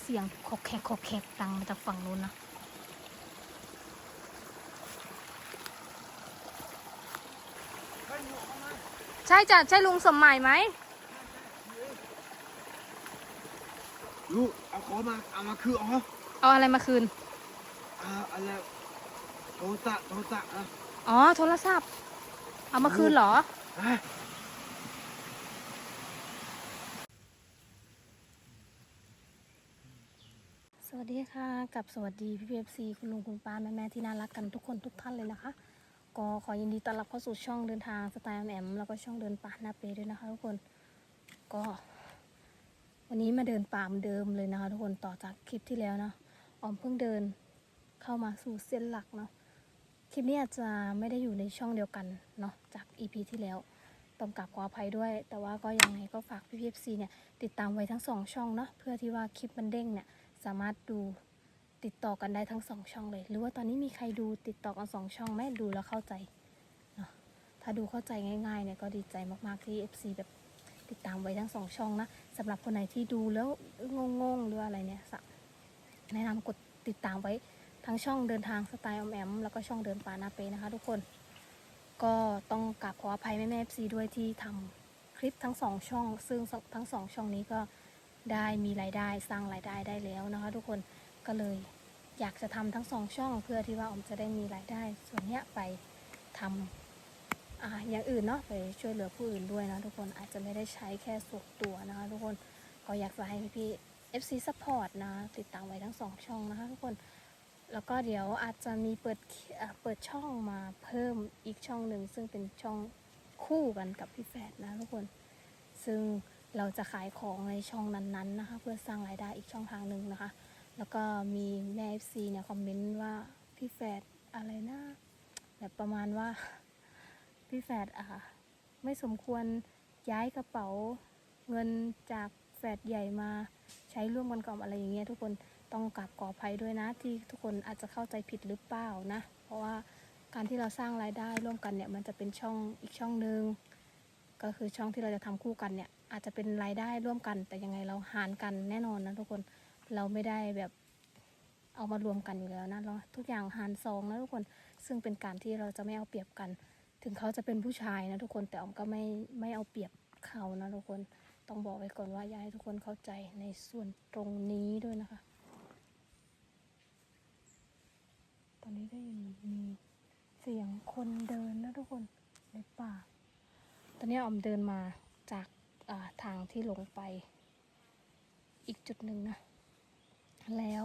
เสียงคอกแคกคอกแคกดังมาจากฝั่งนู้นนะใช่จ้ะใช่ลุงสมหมายไหมลูกเอาของมาเอามาคืออ๋อเอาอะไรมาคืนอ่าอะไรโทรศัพท์โทรศัพท์อะอ๋อโทรศัพท์เอามาคืนเหรอ อะ ส วัสดีค่ะ กับสวัสดีพี่พีเอฟซีคุณลุงคุณป้าแม่แม่ที่น่ารักกันทุกคนทุกท่านเลยนะคะ ก็ขอยินดีต้อนรับเข้าสู่ช่องเดินทางสไตล์แอมแล้วก็ช่องเดินป่าหน้าเปด้วยนะคะทุกคน ก็ วันนี้มาเดินป่าเหมือนเดิมเลยนะคะ ทุกคนต่อจากคลิปที่แล้วเนาะออมเพิ่งเดินเข้ามาสู่เส้นหลักเนาะคลิปนี้อาจจะไม่ได้อยู่ในช่องเดียวกันเนาะจาก EP ที่แล้วต้องกราบขออภัยด้วย แต่ว่าก็ยังไงก็ฝากพี่พีเอฟซีเนี่ยติดตามไว้ทั้งสองช่องเนาะเพื่อที่ว่าคลิปมันเด้งเนี่ย สามารถดูติดต่อกันได้ทั้งสองช่องเลย หรือว่าตอนนี้มีใครดูติดต่อกันสองช่องไหมดูแล้วเข้าใจเนาะถ้าดูเข้าใจง่ายๆเนี่ยก็ดีใจมากๆที่ FC แบบติดตามไว้ทั้งสองช่องนะสำหรับคนไหนที่ดูแล้วงงๆหรืออะไรเนี่ยแนะนำกดติดตามไว้ทั้งช่องเดินทางสไตล์ออมแอมแล้วก็ช่องเดินป่านาเปนะคะ ทุกคนก็ต้องกราบขออภัยแม่แม่ FC ด้วยที่ทำคลิปทั้งสองช่อง ซึ่งทั้งสองช่องนี้ก็ ได้มีรายได้สร้างรายได้ได้แล้วนะคะทุกคนก็เลยอยากจะทำทั้งสองช่องเพื่อที่ว่าอมจะได้มีรายได้ ส่วนเนี้ยไปทำอ่าอย่างอื่นเนาะไปช่วยเหลือผู้อื่นด้วยนะทุกคนอาจจะไม่ได้ใช้แค่ส่วนตัวนะคะทุกคนก็อยากจะให้พี่ๆ FC support นะติดตามไว้ทั้งสองช่องนะคะทุกคนแล้วก็เดี๋ยวอาจจะมีเปิดเปิดช่องมาเพิ่มอีกช่องหนึ่งซึ่งเป็นช่องคู่กันกับพี่แฝดนะทุกคน ซึ่ง เราจะขายของในช่องนั้นๆนะคะ เพื่อสร้างรายได้อีกช่องทางหนึ่งนะคะ แล้วก็มีแม่ FC เนี่ยคอมเมนต์ว่าพี่แฝดอะไรนะแบบประมาณว่าพี่แฝดอะไม่สมควรย้ายกระเป๋าเงินจากแฝดใหญ่มาใช้ร่วมกันกับอะไรอย่างเงี้ยทุกคนต้องกราบขออภัยด้วยนะ ที่ทุกคนอาจจะเข้าใจผิดหรือเปล่านะ เพราะว่าการที่เราสร้างรายได้ร่วมกันเนี่ยมันจะเป็นช่องอีกช่องหนึ่งก็คือช่องที่เราจะทำคู่กันเนี่ย อาจจะเป็นรายได้ร่วมกัน แต่ยังไงเราหารกันแน่นอนนะทุกคนเราไม่ได้แบบเอามารวมกันอยู่แล้วนะเราทุกอย่างหารสองนะทุกคนซึ่งเป็นการที่เราจะไม่เอาเปรียบกัน ถึงเขาจะเป็นผู้ชายนะทุกคนแต่ออมก็ไม่ไม่เอาเปรียบเขานะทุกคนต้องบอกไว้ก่อนว่าอยากให้ทุกคนเข้าใจในส่วนตรงนี้ด้วยนะคะ ตอนนี้ได้ยินมีเสียงคนเดินนะทุกคนในป่า ตอนนี้ออมเดินมาจากอ่า ทางที่ลงไป อีกจุดหนึ่งนะ แล้ว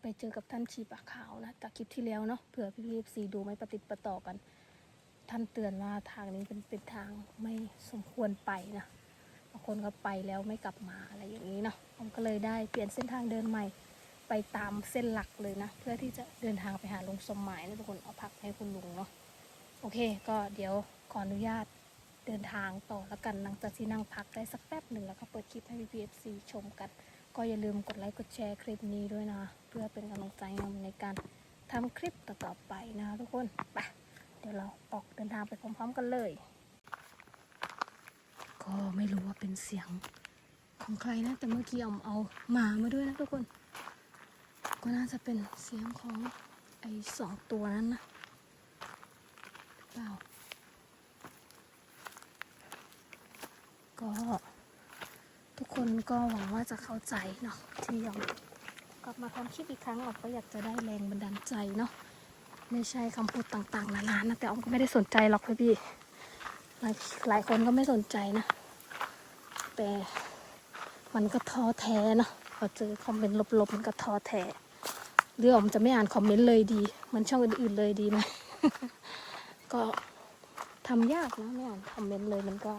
ไปเจอกับท่านชีปะขาวนะจากคลิปที่แล้วเนาะเผื่อพี่พีเอฟซีดูไม่ประติประต่อกัน ท่านเตือนว่าทางนี้เป็นเป็นทางไม่สมควรไปนะบางคนก็ไปแล้วไม่กลับมาอะไรอย่างนี้เนาะผมก็เลยได้เปลี่ยนเส้นทางเดินใหม่ไปตามเส้นหลักเลยนะ เพื่อที่จะเดินทางไปหาลุงสมหมายนะทุกคนเอาพักให้คุณลุงเนาะโอเค ก็เดี๋ยวขออนุญาต เดินทางต่อแล้วกันหลังจากที่นั่งพักได้สักแป๊บหนึ่งแล้วก็เปิดคลิปให้ PPFC ชมกัน ก็อย่าลืมกดไลค์กดแชร์คลิปนี้ด้วยนะเพื่อเป็นกำลังใจในการทำคลิปต่อๆไปนะคะทุกคนไปเดี๋ยวเราออกเดินทางไปพร้อมๆกันเลย ก็ไม่รู้ว่าเป็นเสียงของใครนะ แต่เมื่อกี้อมเอาหมามาด้วยนะทุกคน ก็น่าจะเป็นเสียงของไอ้สองตัวนั้นนะเปล่า ก็ทุกคนก็หวังว่าจะเข้าใจเนาะที่ยอมกลับมาทำคลิปอีกครั้งออมก็อยากจะได้แรงบันดาลใจเนาะไม่ใช่คำพูดต่างๆนานานะแต่ออมก็ไม่ได้สนใจหรอกพี่หลายหลายคนก็ไม่สนใจนะ แต่มันก็ท้อแท้เนาะพอเจอคอมเมนต์ลบๆมันก็ท้อแท้หรือออมจะไม่อ่านคอมเมนต์เลยดีมันช่องอื่นๆเลยดีไหมก็ทำยากนะไม่อ่านคอมเมนต์เลยมันก็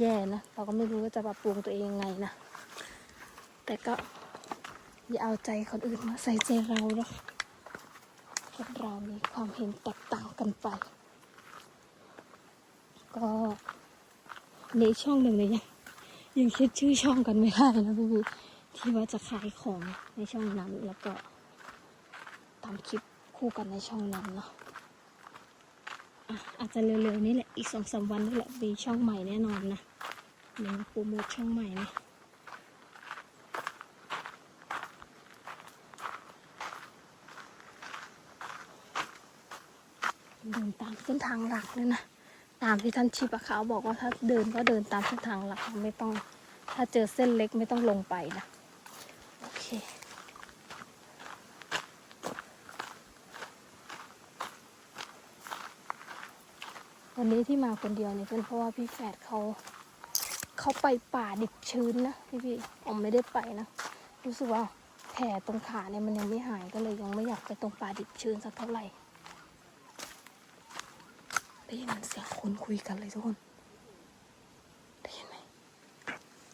แย่นะ เราก็ไม่รู้ว่าจะปรับปรุงตัวเองยังไงนะ แต่ก็อย่าเอาใจคนอื่นมาใส่ใจเราเนาะคนเรามีความเห็นแตกต่างกันไป ก็ในช่องหนึ่งเลยยังยังคิดชื่อช่องกันไม่ได้นะพี่พี่ที่ว่าจะขายของในช่องนั้นแล้วก็ทำคลิปคู่กันในช่องนั้นเนาะอะอาจจะเร็วๆนี่แหละ อีกสองสามวันนี่แหละมีช่องใหม่แน่นอนนะ หนึ่งโปรโมทช่องใหม่นะเดินตามเส้นทางหลักเลยนะ ตามที่ท่านชีพะเขาบอกว่าถ้าเดินก็เดินตามเส้นทางหลักไม่ต้อง ถ้าเจอเส้นเล็กไม่ต้องลงไปนะ โอเควันนี้ที่มาคนเดียวเนี่ยเป็นเพราะว่าพี่แฝดเขา เขาไปป่าดิบชื้นนะพี่พี่ออมไม่ได้ไปนะ รู้สึกว่าแผลตรงขาเนี่ยมันยังไม่หายก็เลยยังไม่อยากไปตรงป่าดิบชื้นสักเท่าไหร่ได้ยินเสียงคนคุยกันเลยทุกคน ได้ยินไหม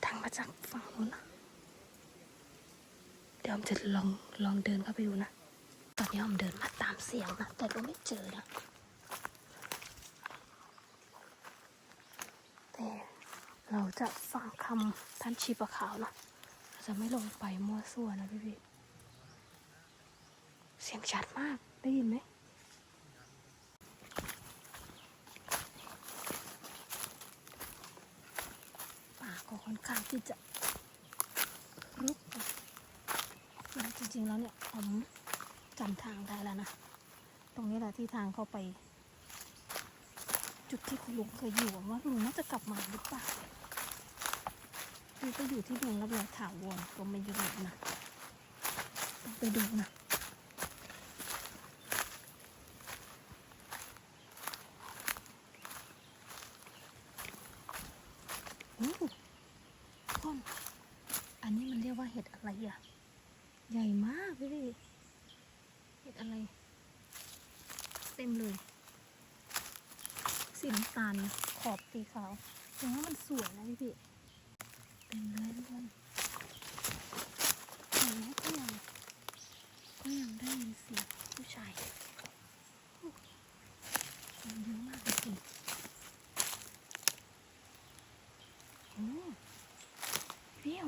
ทางมาจากฝั่งนู้นนะเดี๋ยวออมจะลองลองเดินเข้าไปดูนะ ตอนนี้ออมเดินมาตามเสียงนะแต่ก็ไม่เจอนะ แต่ เราจะฟังคำท่านชีปะขาวนะเราจะไม่ลงไปมั่วซั่วนะพี่พี่เสียงชัดมากได้ยินไหมป่าก็ค่อนข้างที่จะรุกนะจริงๆแล้วเนี่ยผมจำทางได้แล้วนะ ตรงนี้แหละที่ทางเข้าไป จุดที่คุณลุงเคยอยู่ว่าลุงน่าจะกลับมาหรือเปล่า ลุงก็อยู่ที่เมืองรับแลถาวรก็ไม่อยู่นะต้องไปดูนะโอ้ท่อนอันนี้มันเรียกว่าเห็ดอะไรอะใหญ่มากพี่พี่เห็ดอะไร เต็มเลย สีน้ำตาลขอบสีขาวแต่ว่ามันสวยนะพี่พี่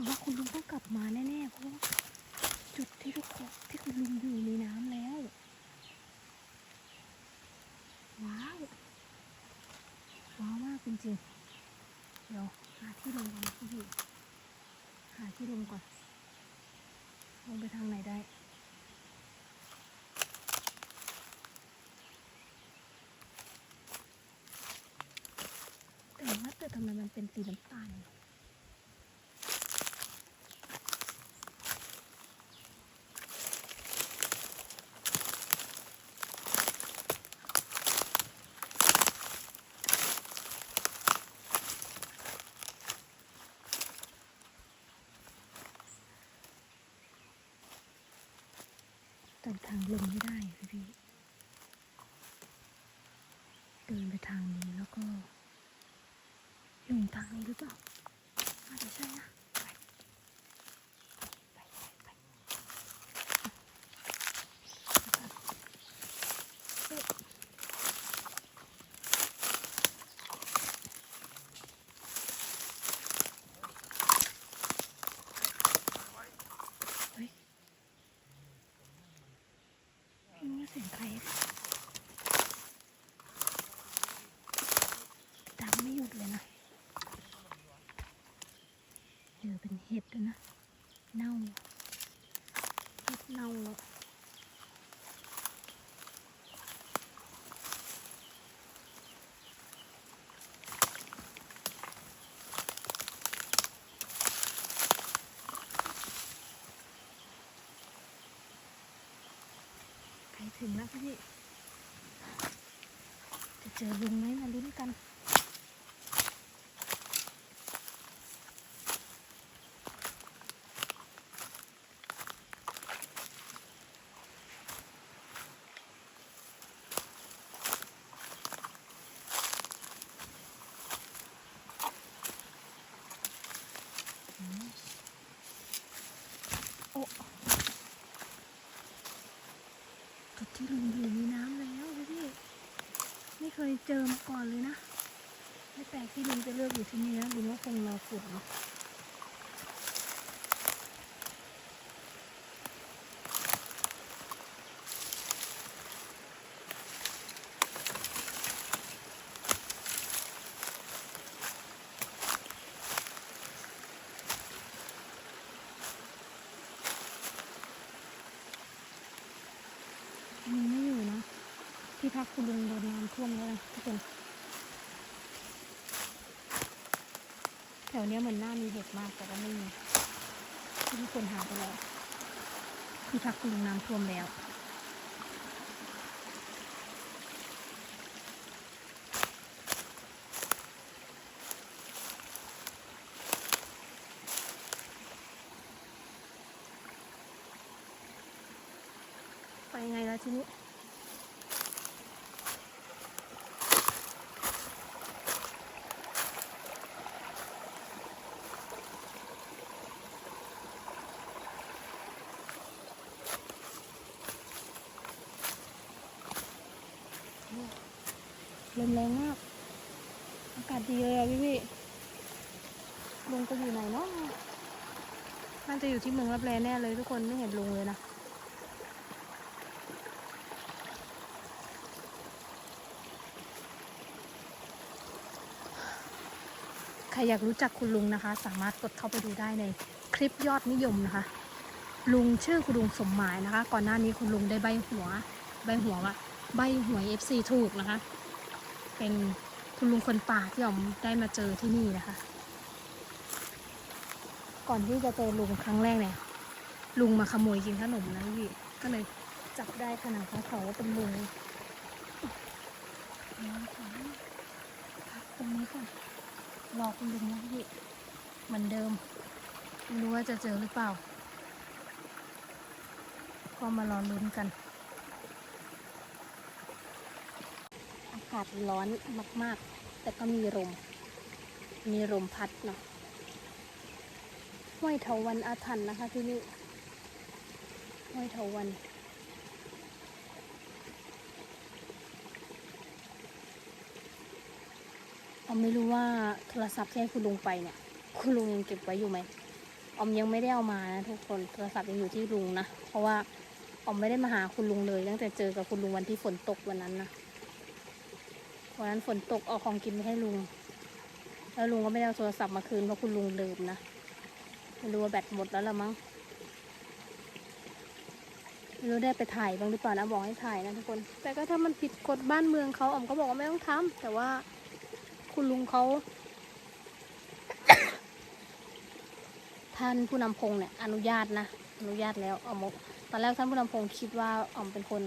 ว่าคุณลุงต้องกลับมาแน่ๆ เพราะว่าจุดที่ทุกคนที่คุณลุงอยู่มีน้ำแล้ว ว้าว ว้าวมากจริงๆ เดี๋ยวหาที่ลงก่อนนะพี่ หาที่ลงก่อน ลงไปทางไหนได้แต่ว่าแต่ทำไมมันเป็นสีน้ำตาลเนี่ย ทางลงไม่ได้พี่พี่ เดินไปทางนี้แล้วก็ลงทางนี้หรือเปล่าอาจจะใช่นะ ไปไปไปเอ๊ะเฮ้ยพี่ว่าเสียงใครอะดังไม่หยุดเลยนะเจอเป็นเห็ดด้วยนะ เน่า เห็ดเน่าแล้วใกล้ ถึงแล้วพี่ จะเจอลุงไหมมาลุ้นกัน โอ้จุดที่ลุงอยู่มีน้ำแล้วพี่ ไม่ เคยเจอมาก่อนเลยนะ ไม่แปลกที่ลุงจะเลือกอยู่ที่นี่นะลุงก็คงรอฝนเนาะ ลุงไม่อยู่นะทีที่พักคุณลุงโดนน้ำท่วมแล้วนะทุกคนแถวเนี้ยเหมือนหน้ามีเห็ดมากแต่ว่าไม่มีที่ทุกคนหาไปแล้วที่พักคุณลุงน้ำท่วมแล้วไปไงแล้วทีนี้ ลมแรงมาก อากาศดีเลยอะพี่พี่ลุงจะอยู่ไหนเนาะน่าจะอยู่ที่เมืองรับแลแน่เลยทุกคนไม่เห็นลุงเลยนะใครอยากรู้จักคุณลุงนะคะ สามารถกดเข้าไปดูได้ในคลิปยอดนิยมนะคะ ลุงชื่อคุณลุงสมหมายนะคะ ก่อนหน้านี้คุณลุงได้ใบหัว ใบหัวว่าใบหวย FC ถูกนะคะ เป็นคุณลุงคนป่าที่อ๋อมได้มาเจอที่นี่นะคะ ก่อนที่จะเจอลุงครั้งแรกเนี่ย ลุงมาขโมยกินขนมนะพี่ก็เลยจับได้ขนาดของเขาว่าเป็นลุงพักตรงนี้ก่อนรอคุณลุงนะพี่เหมือนเดิม ไม่รู้ว่าจะเจอหรือเปล่า ก็มารอลุ้นกันากาศร้อนมาก ๆ แต่ก็มีลม มีลมพัดเนาะห้วยเถาวันอาถรรพ์นะคะที่นี่ห้วยเถาวันออมไม่รู้ว่าโทรศัพท์ที่ให้คุณลุงไปเนี่ย คุณลุงยังเก็บไว้อยู่ไหมออมยังไม่ได้เอามานะทุกคนโทรศัพท์ยังอยู่ที่ลุงนะ เพราะว่าออมไม่ได้มาหาคุณลุงเลย ตั้งแต่เจอกับคุณลุงวันที่ฝนตกวันนั้นนะ วันนั้นฝนตกเอาของกินไปให้ลุง แล้วลุงก็ไม่ได้เอาโทรศัพท์มาคืนเพราะคุณลุงลืมนะไม่รู้ว่าแบตหมดแล้วละมั้งไม่รู้ได้ไปถ่ายบ้างหรือเปล่านะบอกให้ถ่ายนะทุกคน แต่ก็ถ้ามันผิดกฎบ้านเมืองเขาอ๋อมก็บอกว่าไม่ต้องทำแต่ว่าคุณลุงเขาท่านผู้นำพงเนี่ยอนุญาตนะอนุญาตแล้วอ๋อมอกตอนแรกท่านผู้นำพงคิดว่าอ๋อมเป็นคน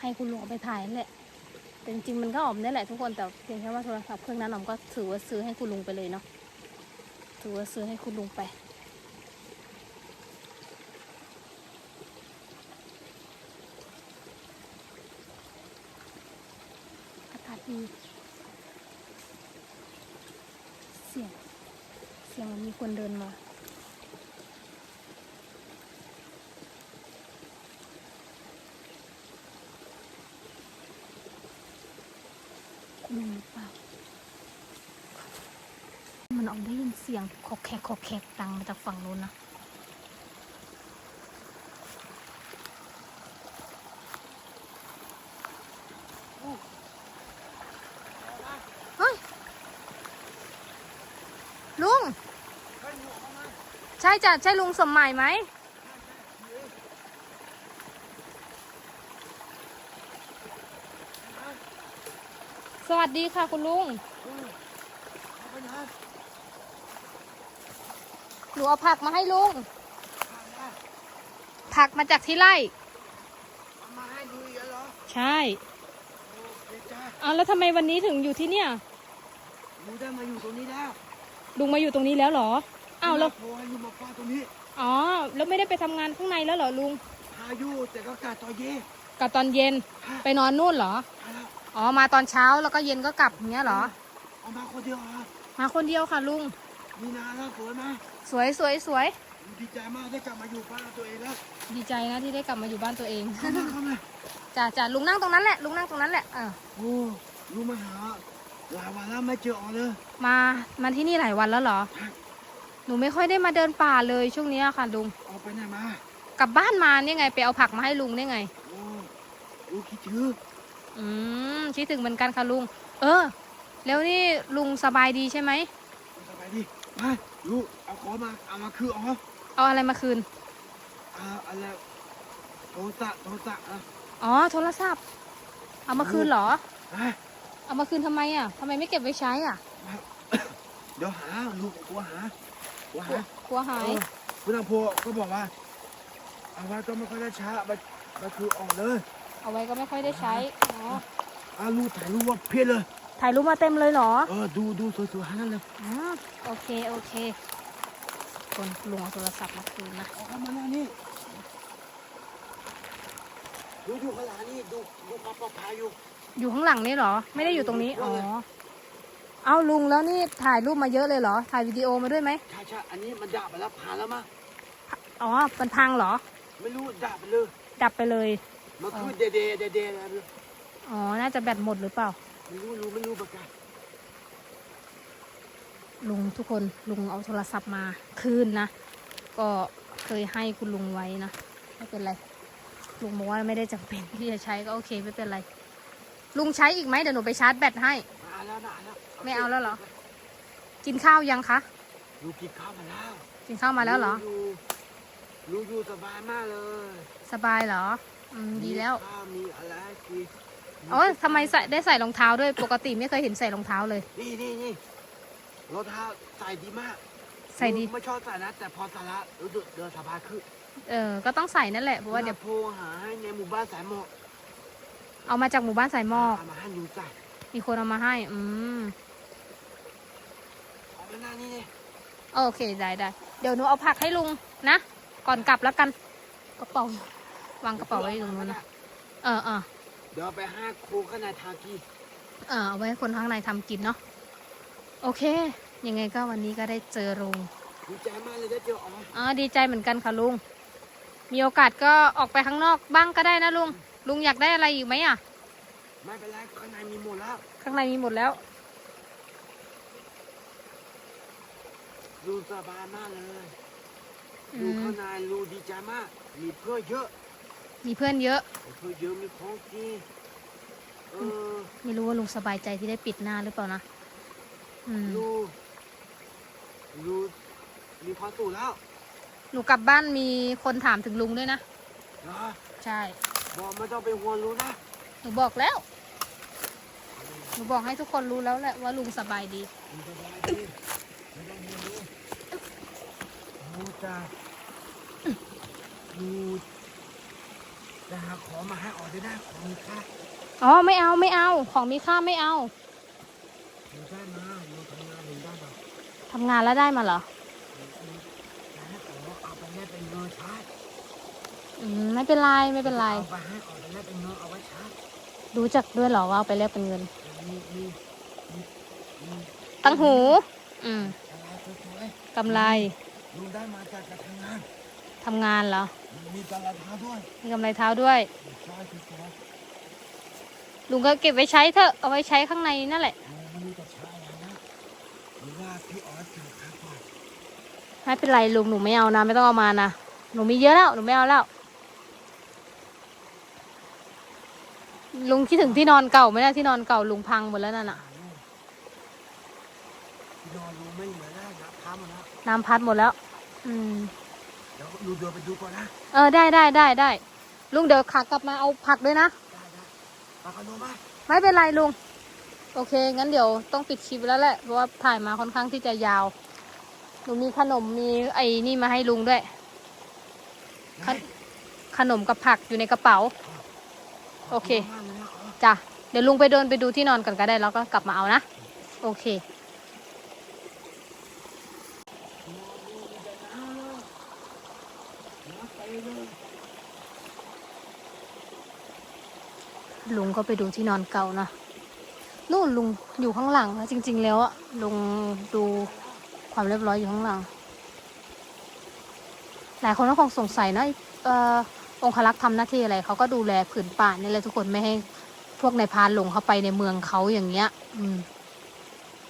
ให้คุณลุงเอาไปถ่ายแหละ แต่จริงๆมันก็ออมนี่แหละทุกคนแต่เพียงแค่ว่าโทรศัพท์เครื่องนั้นออมก็ถือว่าซื้อให้คุณลุงไปเลยเนาะถือว่าซื้อให้คุณลุงไปอากาศดีเสียงเสียงมันมีคนเดินมา ลุงหรือเปล่า มันออกได้ยินเสียงคอกแคกคอกแคกดังมาจากฝั่งนู้นนะเฮ้ย ลุง ใช่จ้ะใช่ลุงสมหมายไหม สวัสดีค่ะคุณลุง หนูเอาผักมาให้ลุง ผักมาจากที่ไร่เอามาให้ดูอีกแล้วเหรอ ใช่โอ้เด็กจ้าเอาแล้วทำไมวันนี้ถึงอยู่ที่เนี่ยหนูได้มาอยู่ตรงนี้แล้ว ลุงมาอยู่ตรงนี้แล้วเหรอ อ้าวแล้วโทรให้ลุงมาเฝ้าตรงนี้ อ๋อ แล้วไม่ได้ไปทำงานข้างในแล้วเหรอลุงพายุแต่ก็อากาศตอนเย็นกับตอนเย็น ไปนอนนู่นเหรอพาแล้ว อ๋อ มาตอนเช้าแล้วก็เย็นก็กลับอย่างเงี้ยเหรอ เอามาคนเดียวเหรอมาคนเดียวค่ะลุง มีนาแล้วสวยไหมสวยสวยสวย ดีใจมากได้กลับมาอยู่บ้านตัวเองแล้วดีใจนะที่ได้กลับมาอยู่บ้านตัวเองเข้ามาเข้ามาจ้าจ้าลุงนั่งตรงนั้นแหละลุงนั่งตรงนั้นแหละอ่าโอ้ลุงมาหาหลายวันแล้วไม่เจออ๋อเลยมามาที่นี่หลายวันแล้วเหรอ หนูไม่ค่อยได้มาเดินป่าเลยช่วงเนี้ยค่ะลุงออกไปไหนมากลับบ้านมาเนี่ยไงไปเอาผักมาให้ลุงเนี่ยไงโอ้ลูกคิดถึง อืมคิดถึงเหมือนกันค่ะลุง เออ แล้วนี่ลุงสบายดีใช่ไหมสบายดีมาลูกเอาของมา เอามาคืออ๋อเอาอะไรมาคืนอ่าอะไรโทรศัพท์โทรศัพท์อะอ๋อโทรศัพท์ เอามาคืนเหรอ อะเอามาคืนทำไมอะทำไมไม่เก็บไว้ใช้อะเดี๋ยวหาลูกกลัวหากลัวกลัวหา กลัวหายเออคุณอาโพก็บอกว่า เอาไว้ก็ไม่ค่อยได้ช้าไปไปคือออกเลย เอาไว้ก็ไม่ค่อยได้ใช้อ๋ออาลูกถ่ายรูปว่าเพี้ยนเลย ถ่ายรูปมาเต็มเลยเหรอ เออ ดูดูสวยๆหานั่นเลยอ๋อโอเค โอเค คนลุงเอาโทรศัพท์มาคืนนะเอาเข้ามาหน้านี่ ดูดูข้างหลังนี่ดูดูความปลอดภัยอยู่ อยู่ข้างหลังนี่เหรอ ไม่ได้อยู่ตรงนี้ อ๋อ เอาลุงแล้วนี่ถ่ายรูปมาเยอะเลยเหรอ ถ่ายวิดีโอมาด้วยไหมใช่ใช่อันนี้มันดับไปแล้วผ่านแล้วมั้งอ๋อ มันพังเหรอ ไม่รู้ดับไปเลย ดับไปเลย มันคือเดเดเดเดอะไรไม่รู้อ๋อ น่าจะแบตหมดหรือเปล่า ไม่รู้รู้ไม่รู้เหมือนกันลุงทุกคนลุงเอาโทรศัพท์มาคืนนะ ก็เคยให้คุณลุงไว้นะ ไม่เป็นไร ลุงบอกว่าไม่ได้จำเป็นที่จะใช้ก็โอเคไม่เป็นไร ลุงใช้อีกไหมเดี๋ยวหนูไปชาร์จแบตให้มาแล้วมาแล้วไม่เอาแล้วเหรอ กินข้าวยังคะลูกกินข้าวมาแล้ว กินข้าวมาแล้วเหรอยู่ลูกอยู่สบายมากเลย สบายเหรอ อืมดีแล้วมีข้าวมีอะไรให้กินโอ้ยทำไมใส่ได้ใส่รองเท้าด้วย ปกติไม่เคยเห็นใส่รองเท้าเลย นี่นี่นี่รองเท้าใส่ดีมากใส่ดีลูกไม่ชอบใส่นะ แต่พอใส่แล้วรู้สึกเดินสบายขึ้นเออ ก็ต้องใส่นั่นแหละ เพราะว่าเดี๋ยวโพหาให้ในหมู่บ้านสายหมอกเอามาจากหมู่บ้านสายหมอกเอามาให้หนูใส่มีคนเอามาให้ อืม เอามาหน้านี่นี่โอเค ได้ได้ เดี๋ยวหนูเอาผักให้ลุงนะ ก่อนกลับแล้วกัน กระเป๋า วางกระเป๋าไว้ตรงนู้นนะเออเออเดี๋ยวไปให้ครูข้างในทากีเออเอาไว้ให้คนข้างในทำกินเนาะโอเค ยังไงก็วันนี้ก็ได้เจอลุงดีใจมากเลยได้เจออ๋ออ๋อดีใจเหมือนกันค่ะลุง มีโอกาสก็ออกไปข้างนอกบ้างก็ได้นะลุง ลุงอยากได้อะไรอีกไหมอะ ไม่เป็นไรข้างในมีหมดแล้วข้างในมีหมดแล้วลูกสบายมากเลยอืลูกมข้างในลูกดีใจมากมีเพื่อนเยอะ มีเพื่อนเยอะมีเพื่อนเยอะมีของกินเออไม่รู้ว่าลุงสบายใจที่ได้ปิดหน้าหรือเปล่านะอืมลูกลูกมีความสุขแล้วหนูกลับบ้านมีคนถามถึงลุงด้วยนะเหรอใช่บอกไม่ต้องไปห่วงลูกนะหนูบอกแล้วหนูบอกให้ทุกคนรู้แล้วแหละว่าลุงสบายดีลูกสบายดีไม่ต้องห่วงลูกลูกจะลูก จะหาของมาให้ออกได้ได้ของมีค่าอ๋อไม่เอาไม่เอา ของมีค่าไม่เอาหนูได้มาหนูทำงานหนูได้แบบทำงานแล้วได้มาเหรอจะให้ขอเอาไปแลกเป็นเงินใช้อืมไม่เป็นไรไม่เป็นไร เอาไปให้ออกไปแลกเป็นเงินเอาไว้ใช้รู้จักด้วยเหรอว่าเอาไปแลกเป็นเงิน มีมีมีมีตั้งหู อืมอะไรสวยกำไรๆลุงได้มาจากการทำงาน ทำงานเหรอ มีกระทาด้วยมีกำไรเท้าด้วย ใช่สวยลุงก็เก็บไว้ใช้เถอะ เอาไว้ใช้ข้างในนั่นแหละๆลุงไม่รู้จะใช้อะไรนะหรือว่าพี่ออสจะขายก่อนไม่เป็นไรลุงหนูไม่เอานะ ไม่ต้องเอามานะ หนูมีเยอะแล้ว หนูไม่เอาแล้ว ลุงคิดถึงที่นอนเก่าไหมนะที่นอนเก่าลุงพังหมดแล้วนั่นน่ะพี่นอนลุงไม่เหลือแล้วนะพามาแล้วน้ำพัดหมดแล้ว อืมเดี๋ยว ลุงเดินไปดูก่อนนะเออได้ได้ได้ได้ลุงเดี๋ยวขากลับมาเอาผักด้วยนะได้ได้ปากขนมมาไม่เป็นไรลุง โอเค งั้นเดี๋ยวต้องปิดคลิปแล้วแหละ เพราะว่าถ่ายมาค่อนข้างที่จะยาวหนูมีขนมมีไอ้นี่มาให้ลุงด้วย ขนขนมกับผักอยู่ในกระเป๋า โอเคขบณมากเลยนะอ๋อจ้ะ เดี๋ยวลุงไปเดินไปดูที่นอนก่อนก็ได้แล้วก็กลับมาเอานะ โอเค ลุงก็ไปดูที่นอนเก่านะนู่นลุงอยู่ข้างหลังนะจริง ๆ แล้วอะลุงดูความเรียบร้อยอยู่ข้างหลัง หลายคนก็คงสงสัยนะอองคลักษ์ทำหน้าที่อะไรเขาก็ดูแลผืนป่านี่แหละทุกคนไม่ให้พวกนายพรานหลงเข้าไปในเมืองเขาอย่างเงี้ย อืม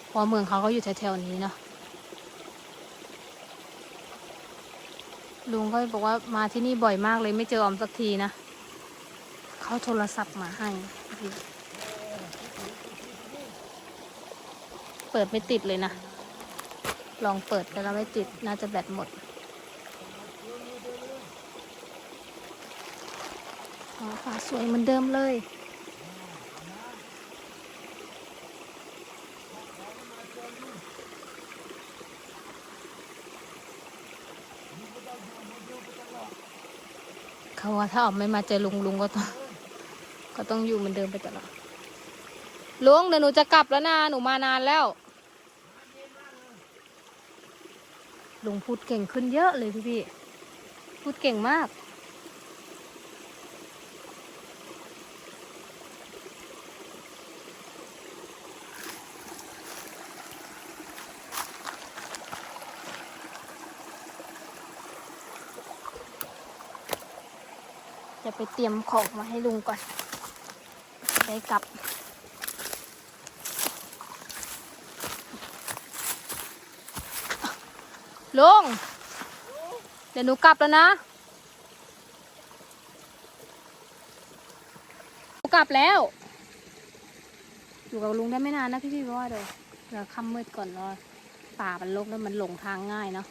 เพราะเมืองเขาก็อยู่แถวๆนี้เนาะลุงก็บอกว่ามาที่นี่บ่อยมากเลยไม่เจอออมสักทีนะ เอาโทรศัพท์มาให้ เปิดไม่ติดเลยนะ ลองเปิดแต่เราไม่ติด น่าจะแบตหมดอ๋าสวยเหมือนเดิมเลยเขาว่าถ้าออกไม่มาเจอลุงลุงก็ต้อง ก็ต้องอยู่เหมือนเดิมไปตลอดลุงเดี๋ยวหนูจะกลับแล้วนะหนูมานานแล้วลุงพูดเก่งขึ้นเยอะเลยพี่พี่พูดเก่งมาก จะไปเตรียมของมาให้ลุงก่อน ได้กลับลุงเดี๋ยวหนูกลับแล้วนะหนูกลับแล้ว อยู่กับลุงได้ไม่นานนะพี่พี่ๆเพราะว่าเดี๋ยวเดี๋ยวค่ำมืดก่อนรอป่ามันรกแล้วมันหลงทางง่ายเนาะ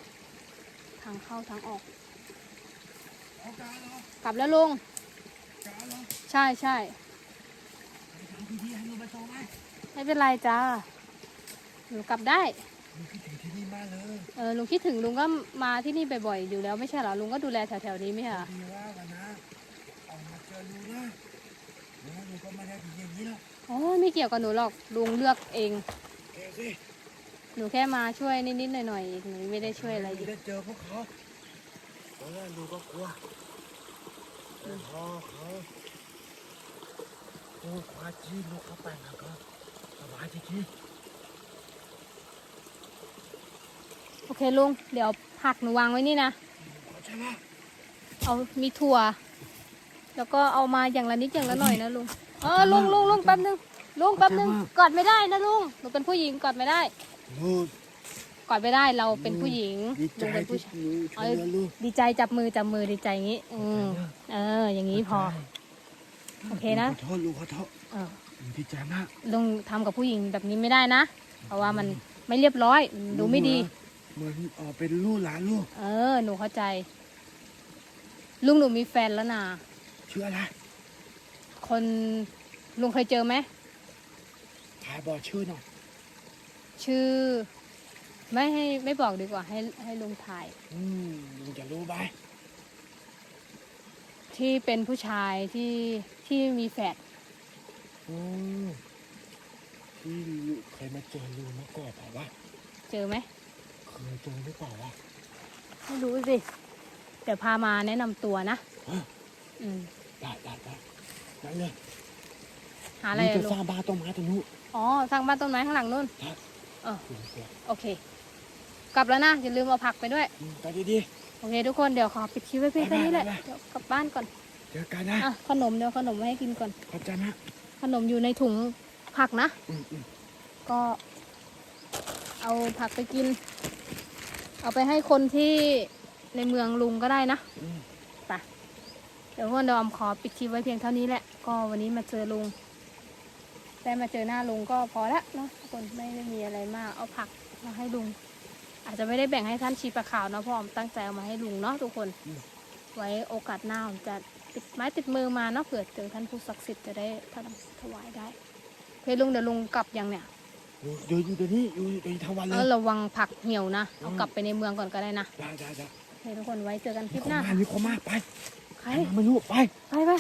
ทางเข้าทางออก กลับแล้วลุง ใช่ใช่ ทำพิธีให้หนูไปส่งไหม ไม่เป็นไรจ้าหนูกลับได้หนูคิดถึงที่นี่มากเลยเออลุงคิดถึงลุงก็มาที่นี่บ่อยๆอยู่แล้วไม่ใช่เหรอลุงก็ดูแลแถวๆนี้ไม่ใช่เหรอดีว่ากันนะออกมาเจอลูนะเดี๋ยวหนูก็ไม่ได้ถึงอย่างนี้หรอกอ้ยไม่เกี่ยวกับหนูหรอกลุงเลือกเองเอสิหนูแค่มาช่วยนิดๆหน่อยๆหนูไม่ได้ช่วยอะไรเยอะได้เจอพวกเขาตอนแรกหนูก็กลัวแต่พอเขาพูดความจริงลูกเข้าไปแล้วก็ายจริงโอเคลุง เดี๋ยวผักหนูวางไว้นี่นะๆเข้าใจไหมเอามีถั่ว แล้วก็เอามาอย่างละนิดอย่างละหน่อยนะลุง เออลุงลุงลุงแป๊บนึงลุงแป๊บนึงกอดไม่ได้นะลุงหนูเป็นผู้หญิงกอดไม่ได้ลูกกอดไม่ได้เราเป็นผู้หญิงดีใจลุงเป็นผู้ที่ชาย หนูช่วยเหลือลูกดีใจจับมือจับมือดีใจอย่างนี้ อืมเออ อย่างนี้พอ โอเคนะขอโทษลูกขอโทษเออหนู ดีใจมากลุงทำกับผู้หญิงแบบนี้ไม่ได้นะ เพราะว่ามันไม่เรียบร้อยมันดูไม่ดี เหมือนเออเป็นลูกหลานลูก เออ หนูเข้าใจ ลุงหนูมีแฟนแล้วนะชื่ออะไรคนลุงเคยเจอไหมถ่ายบอกชื่อหน่อย ชื่อ ไม่ให้ไม่บอกดีกว่า ให้ให้ลุงถ่าย อืมลุงจะรู้ไหมที่เป็นผู้ชายที่ที่มีแฟน อืมที่ลูกเคยมาเจอลูกมาก่อนเปล่าวะเจอไหมเคยเจอหรือเปล่าวะไม่รู้สิ เดี๋ยวพามาแนะนำตัวนะฮะอืม ได้ได้ได้นั่นเลยหาอะไรลุงอะจะลุสร้างงบ้านต้นไม้ตรงนู้นอ๋อ สร้างบ้านต้นไม้ข้างหลังนู่นครับเออลุงกลัวโอเค กลับแล้วนะ อย่าลืมเอาผักไปด้วย อืมไปดี โอเค ทุกคน เดี๋ยวขอปิดคลิปไว้เพียงแค่นี้แหละ บ๊ายบาย เดี๋ยวกลับบ้านก่อน ๆเจอกันนะ อะ ขนมเดี๋ยวขนมไว้ให้กินก่อน ขอบใจนะ ขนมอยู่ในถุงผักนะอืมอืมก็เอาผักไปกิน เอาไปให้คนที่ในเมืองลุงก็ได้นะอืมไปเดี๋ยวพวกเราอมขอปิดคลิปไว้เพียงเท่านี้แหละ ก็วันนี้มาเจอลุงได้มาเจอหน้าลุงก็พอละเนาะทุกคนไม่ได้มีอะไรมาก เอาผักมาให้ลุง อาจจะไม่ได้แบ่งให้ท่านชีปลาขาวเนาะเพราะอมตั้งใจเอามาให้ลุงเนาะทุกคน ไว้โอกาสหน้าผมจะ ติดไม้ติดมือมาเนาะเผื่อเจอท่านผู้ศักดิ์สิทธิ์จะได้ทำถวายได้ เพลุงเดี๋ยวลุงกลับยังเนี่ยอยู่อยู่อยู่ตัวนี้อยู่ตัวนี้ทั้งวันเลเอยอระวังผักเหี่ยวนะเอาอืมกลับไปในเมืองก่อนก็ได้นะได้ได้ได้โอเคทุกคนไว้เจอกันคลิปมีหน้าคนมามีคนมาไปใครไม่รู้ไป ไปไป